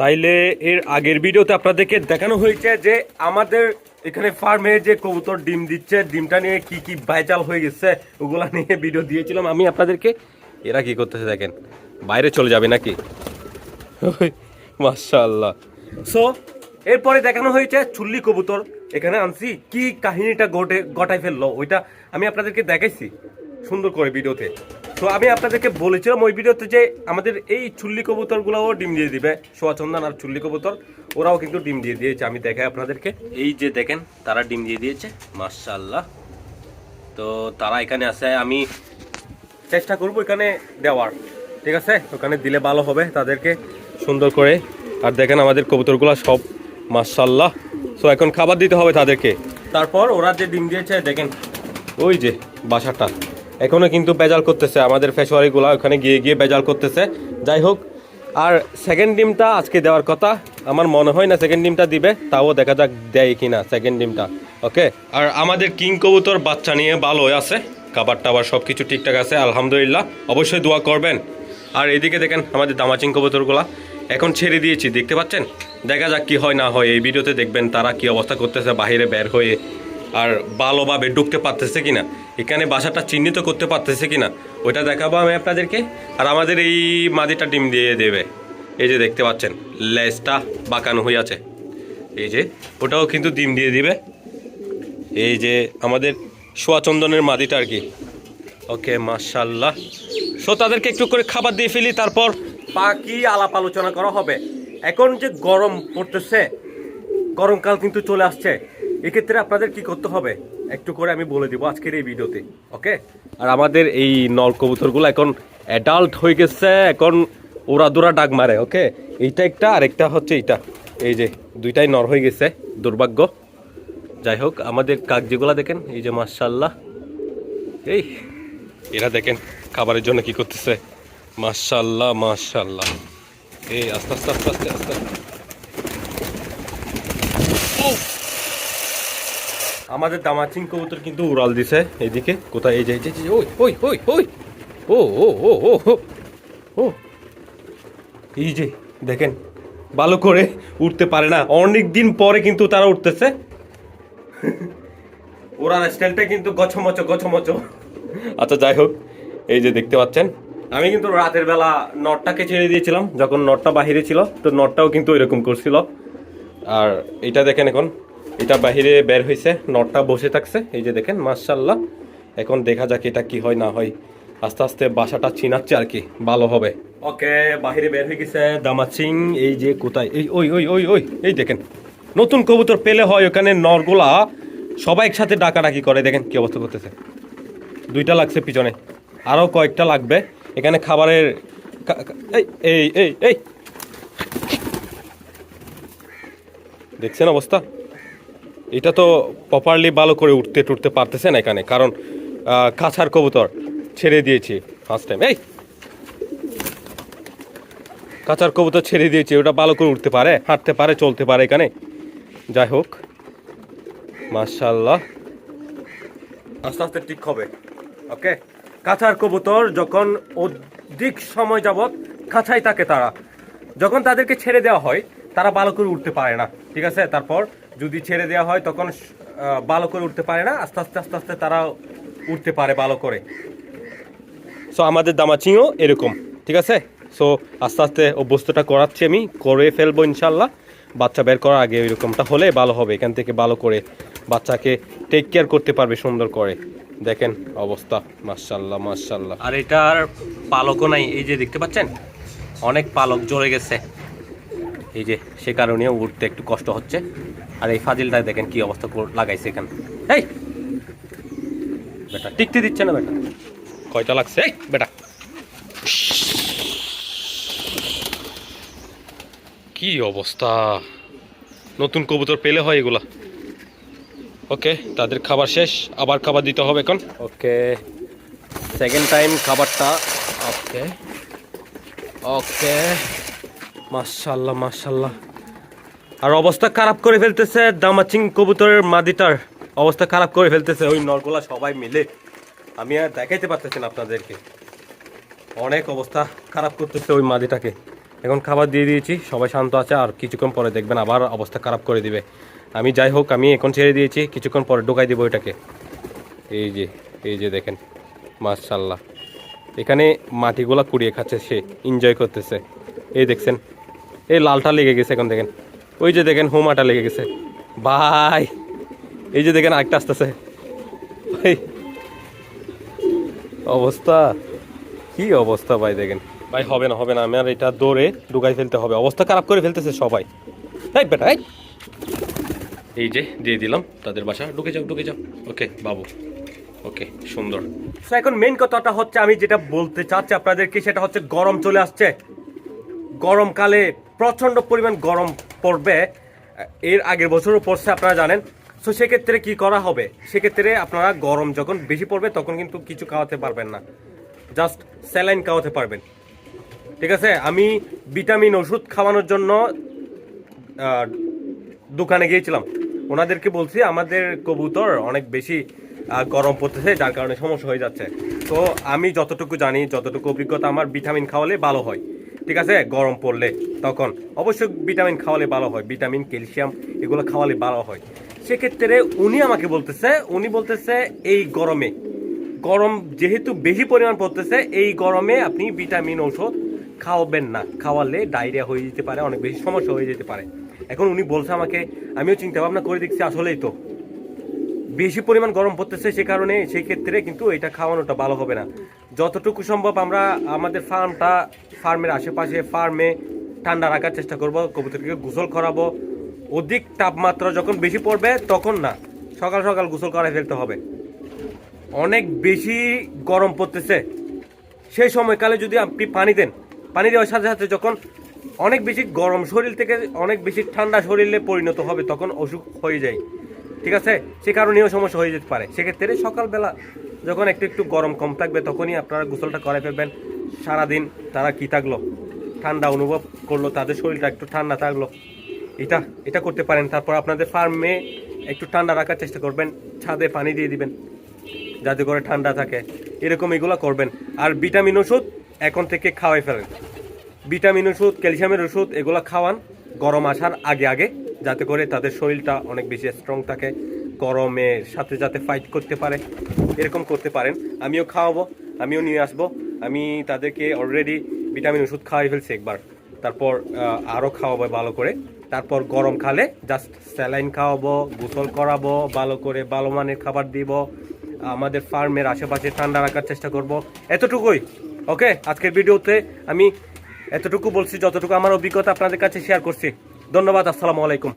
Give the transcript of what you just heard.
তাইলে এর আগের ভিডিওতে আপনাদেরকে দেখানো হয়েছে যে আমাদের এখানে ফার্মে যে কবুতর ডিম দিচ্ছে, ডিমটা নিয়ে কি কি বাইচাল হয়ে গেছে, ওগুলা নিয়ে ভিডিও দিয়েছিলাম। আমি আপনাদেরকে, এরা কি করতেছে দেখেন, বাইরে চলে যাবে নাকি? মাশাআল্লাহ। সো এরপরে দেখানো হয়েছে চুল্লি কবুতর। এখানে আনছি, কি কাহিনীটা ঘটে গটাই ফেলল, ওইটা আমি আপনাদেরকে দেখাইছি, সুন্দর করে ভিডিওতে। তো আমি আপনাদেরকে বলেছিলাম ওই ভিডিওতে যে আমাদের এই চুল্লি কবুতরগুলোও ডিম দিয়ে দিবে সোয়াচন্দন আর চুল্লি কবুতর, ওরাও কিন্তু ডিম দিয়ে দিয়েছে। আমি দেখাই আপনাদেরকে। এই যে দেখেন, তারা ডিম দিয়ে দিয়েছে, মাশাআল্লাহ। তো তারা এখানে আছে, আমি চেষ্টা করব এখানে দেওয়ার। ঠিক আছে? ওখানে দিলে ভালো হবে তাদেরকে সুন্দর করে। আর দেখেন আমাদের কবুতরগুলো সব মাশাল্লাহ সো এখন খাবার দিতে হবে তাদেরকে। তারপর ওরা যে ডিম দিয়েছে, দেখেন, ওই যে বাসাটা। এখনও কিন্তু বেজাল করতেছে। আমাদের ফেসওয়ারিগুলো ওখানে গিয়ে গিয়ে বেজাল করতেছে। যাই হোক, আর সেকেন্ড ডিমটা আজকে দেওয়ার কথা। আমার মনে হয় না সেকেন্ড ডিমটা দিবে, তাও দেখা যাক দেয় কিনা সেকেন্ড ডিমটা ওকে আর আমাদের কিং কবুতর বাচ্চা নিয়ে ভালো আছে। খাবার টাবার সব কিছু ঠিকঠাক আছে, আলহামদুলিল্লাহ। অবশ্যই দোয়া করবেন। আর এদিকে দেখেন আমাদের দামাচিং কবুতরগুলা। এখন ছেড়ে দিয়েছি, দেখতে পাচ্ছেন? দেখা যাক কি হয়, না হয়। এই ভিডিওতে দেখবেন তারা কি অবস্থা করতেছে, বাইরে বের হয়ে আর ভালোভাবে ঢুকতে পারতেছে কিনা? এখানে বাসাটা চিহ্নিত করতে পারতেছে কিনা? ওইটা দেখাবো আমি আপনাদেরকে। আর আমাদের এই মাদিটা ডিম দিয়ে দেবে। এই যে দেখতে পাচ্ছেন, লেজটা বাঁকানো হয়ে আছে। এই যে, ওটাও কিন্তু ডিম দিয়ে দিবে। এই যে আমাদের সোয়াচন্দনের মাদিটা আর কি। ওকে মাশাল্লাহ সো তাদেরকে একটু করে খাবার দিয়ে ফেলি, তারপর বাকি আলাপ আলোচনা করা হবে। এখন যে গরম পড়তেছে, গরমকাল কিন্তু চলে আসছে। এক্ষেত্রে আপনাদের কি করতে হবে? একটু করে আমি বলে দিব আজকের এই ভিডিওতে, ওকে? আর আমাদের এই নল কবুতরগুলো এখন অ্যাডাল্ট হয়ে গেছে, এখন ওরা দোরা ডাক মারে, ওকে? এইটা একটা আর একটা হচ্ছে এইটা। এই যে, দুইটাই নর হয়ে গেছে, দুর্ভাগ্য। যাই হোক, আমাদের কাক যেগুলা দেখেন, এই যে মার্শাল্লাহ এই, এরা দেখেন খাবারের জন্য কি করতেছে। মাশাল্লাহ মাশাল্লাহ এই, আস্তে আস্তে আস্তে আস্তে আস্তে! আমাদের দামাচিং কবুতর কিন্তু উড়াল দিছে এদিকে কোথায়? এই যে ওই ওই ওই ওই। ও ও ও ও ও। এই যে, দেখেন, ভালো করে উঠতে পারে না। অনেক দিন পরে কিন্তু তারা উঠতেছে ওরা স্টাইলটা কিন্তু গছমচ গছমচ। আচ্ছা যাই হোক, এই যে দেখতে পাচ্ছেন, আমি কিন্তু রাতের বেলা নটটাকে ছেড়ে দিয়েছিলাম। যখন নটটা বাহিরে ছিল, তো নটটাও কিন্তু এরকম করছিল। আর এটা দেখেন এখন এটা বাহিরে বের হয়েছে নটটা বসে থাকছে, এই যে দেখেন মার্শাল্লাহ এখন দেখা যাক এটা কি হয়, না হয়। আস্তে আস্তে বাসাটা চিনাচ্ছে আর কি, ভালো হবে। ওকে, বাহিরে বের হয়ে গেছে দামাচিং, এই যে কোথায়? এই, ওই ওই ওই ওই, এই দেখেন। নতুন কবুতর পেলে হয় ওখানে নরগুলা। সবাই একসাথে ডাকাডাকি করে, দেখেন কি অবস্থা করতেছে। দুইটা লাগছে পিছনে আরও কয়েকটা লাগবে। এখানে খাবারের এই এই এই এই। দেখছেন অবস্থা? এটা তো প্রপারলি ভালো করে উঠতে টুটতে পারতেছে না এখানে, কারণ কাছার কবুতর ছেড়ে দিয়েছি ফার্স্ট টাইম এই! কাঁচার কবুতর ছেড়ে দিয়েছি, ওটা ভালো করে উঠতে পারে, হাঁটতে পারে, চলতে পারে এখানে। যাই হোক মাশাল্লাহ আস্তে আস্তে ঠিক হবে ওকে কাঁচার কবুতর যখন অধিক সময় যাবৎ কাঁচাই থাকে তারা, যখন তাদেরকে ছেড়ে দেওয়া হয়, তারা ভালো করে উঠতে পারে না, ঠিক আছে? তারপর যদি ছেড়ে দেওয়া হয়, তখন ভালো করে উঠতে পারে না। আস্তে আস্তে আস্তে আস্তে তারা উঠতে পারে ভালো করে। সো আমাদের দামাচিও এরকম, ঠিক আছে? সো আস্তে আস্তে অভ্যস্তটা করাচ্ছি আমি, করে ফেলব ইনশাল্লাহ বাচ্চা বের করার আগে এরকমটা হলে ভালো হবে, এখান থেকে ভালো করে বাচ্চাকে টেক কেয়ার করতে পারবে সুন্দর করে। দেখেন অবস্থা মার্শাল্লাহ মার্শাল্লাহ আর এটার পালকও নাই, এই যে দেখতে পাচ্ছেন? অনেক পালক জ্বলে গেছে। এই যে সে কারণেও উঠতে একটু কষ্ট হচ্ছে। আর এই ফাজিলটা দেখেন কি অবস্থা লাগাইছে এখানে। এই! বেটা টিকতে দিচ্ছে না বেটা। কয়টা লাগছে? এই বেটা। কি অবস্থা? নতুন কবুতর পেলে হয় এগুলা। ওকে তাদের খাবার শেষ। আবার খাবার দিতে হবে এখন। ওকে। সেকেন্ড টাইম খাবারটা। ওকে। ওকে। মাশাল্লাহ মাশাল্লাহ আর অবস্থা খারাপ করে ফেলতেছে দামাচিং কবুতরের মাদিটার। অবস্থা খারাপ করে ফেলতেছে, ওই নরগুলা সবাই মিলে। আমি আর দেখাইতে পারতেছি আপনাদেরকে। অনেক অবস্থা খারাপ করতেছে ওই মাদিটাকে। এখন খাবার দিয়ে দিয়েছি, সবাই শান্ত আছে, আর কিছুক্ষণ পরে দেখবেন আবার অবস্থা খারাপ করে দিবে। আমি যাই হোক, আমি এখন ছেড়ে দিয়েছি, কিছুক্ষণ পরে ঢোকাই দিব এটাকে এই যে এই যে দেখেন মাশাল্লাহ এখানে মাটিগুলা কুড়িয়ে খাচ্ছে সে এনজয় করতেছে। এই দেখছেন এই লালটা লেগে গেছে এখন দেখেন। ওই যে দেখেন হোমাটা লেগে গেছে। ভাই, এই যে দেখেন আরেকটা আসতেছে। অবস্থা, কি অবস্থা ভাই দেখেন। ভাই, হবে না হবে না আমার এটা দৌড়ে ঢুকাই ফেলতে হবে। অবস্থা খারাপ করে ফেলতেছে সবাই। এই বেটা, এই। এই যে, দিয়ে দিলাম, তাদের বাসা। ঢুকে যাও ঢুকে যাও। ওকে, বাবু। ওকে, সুন্দর। এখন মেন কথাটা হচ্ছে, আমি যেটা বলতে চাচ্ছি আপনাদেরকে, সেটা হচ্ছে গরম চলে আসছে। গরমকালে প্রচণ্ড পরিমাণ গরম পড়বে এর আগের বছরও পড়ছে আপনারা জানেন। তো সেক্ষেত্রে কি করা হবে? সেক্ষেত্রে আপনারা গরম যখন বেশি পড়বে, তখন কিন্তু কিছু খাওয়াতে পারবেন না। জাস্ট স্যালাইন খাওয়াতে পারবেন। ঠিক আছে? আমি ভিটামিন ওষুধ খাওয়ানোর জন্য দোকানে গিয়েছিলাম। ওনাদেরকে বলছি, আমাদের কবুতর অনেক বেশি গরম পড়তেছে, যার কারণে সমস্যা হয়ে যাচ্ছে। তো আমি যতটুকু জানি, যতটুকু অভিজ্ঞতা আমার ভিটামিন খাওয়ালে ভালো হয়। ঠিক আছে? গরম পড়লে তখন অবশ্যই ভিটামিন খাওয়ালে ভালো হয়, ভিটামিন, ক্যালসিয়াম এগুলো খাওয়ালে ভালো হয়। সেক্ষেত্রে উনি আমাকে বলতেছে, উনি বলতেছে এই গরমে, গরম যেহেতু বেশি পরিমাণ পড়তেছে, এই গরমে আপনি ভিটামিন ঔষধ খাওয়াবেন না। খাওয়ালে ডায়রিয়া হয়ে যেতে পারে, অনেক বেশি সমস্যা হয়ে যেতে পারে। এখন উনি বলছে আমাকে, আমিও চিন্তা ভাবনা করে দেখছি আসলেই তো। বেশি পরিমাণ গরম পড়তেছে সে কারণে সেই ক্ষেত্রে কিন্তু এটা খাওয়ানোটা ভালো হবে না। যতটুকু সম্ভব আমরা আমাদের ফার্মটা, ফার্মের আশেপাশে ফার্মে ঠান্ডা রাখার চেষ্টা করব, কবুতরকে গোসল করাবো। অধিক তাপমাত্রা যখন বেশি পড়বে তখন না, সকাল সকাল গোসল করাই ফেলতে হবে। অনেক বেশি গরম পড়তেছে। সেই সময়কালে যদি আপনি পানি দেন, পানি দেওয়ার সাথে সাথে যখন অনেক বেশি গরম শরীর থেকে অনেক বেশি ঠান্ডা শরীরে পরিণত হবে, তখন অসুখ হয়ে যায়। ঠিক আছে? সে কারণেও সমস্যা হয়ে যেতে পারে। সেক্ষেত্রে সকালবেলা যখন একটু একটু গরম কম থাকবে, তখনই আপনারা গোসলটা করে ফেলবেন। সারাদিন তারা কি থাকল? ঠান্ডা অনুভব করল, তাদের শরীরটা একটু ঠান্ডা থাকল। এটা এটা করতে পারেন। তারপর আপনাদের ফার্মে একটু ঠান্ডা রাখার চেষ্টা করবেন, ছাদে পানি দিয়ে দিবেন, যাতে করে ঠান্ডা থাকে। এরকম এগুলো করবেন। আর ভিটামিন ওষুধ এখন থেকে খাওয়াই ফেলেন। ভিটামিন ওষুধ, ক্যালসিয়ামের ওষুধ, এগুলো খাওয়ান। গরম আসার আগে আগে, যাতে করে তাদের শরীরটা অনেক বেশি স্ট্রং থাকে। গরমের সাথে যাতে ফাইট করতে পারে, এরকম করতে পারেন। আমিও খাওয়াবো, আমিও নিয়ে আসব। আমি তাদেরকে অলরেডি ভিটামিন ওষুধ খাওয়াই ফেলছি একবার। তারপর আরও খাওয়াবো ভালো করে। তারপর গরম খালে জাস্ট স্যালাইন খাওয়াবো, গোসল করাবো, ভালো করে ভালো মানের খাবার দিব। আমাদের ফার্মের আশেপাশে ঠান্ডা রাখার চেষ্টা করব। এতটুকুই ওকে আজকের ভিডিওতে আমি এতটুকু বলছি, যতটুকু আমার অভিজ্ঞতা আপনাদের কাছে শেয়ার করছি। ধন্যবাদ, আসসালামু আলাইকুম।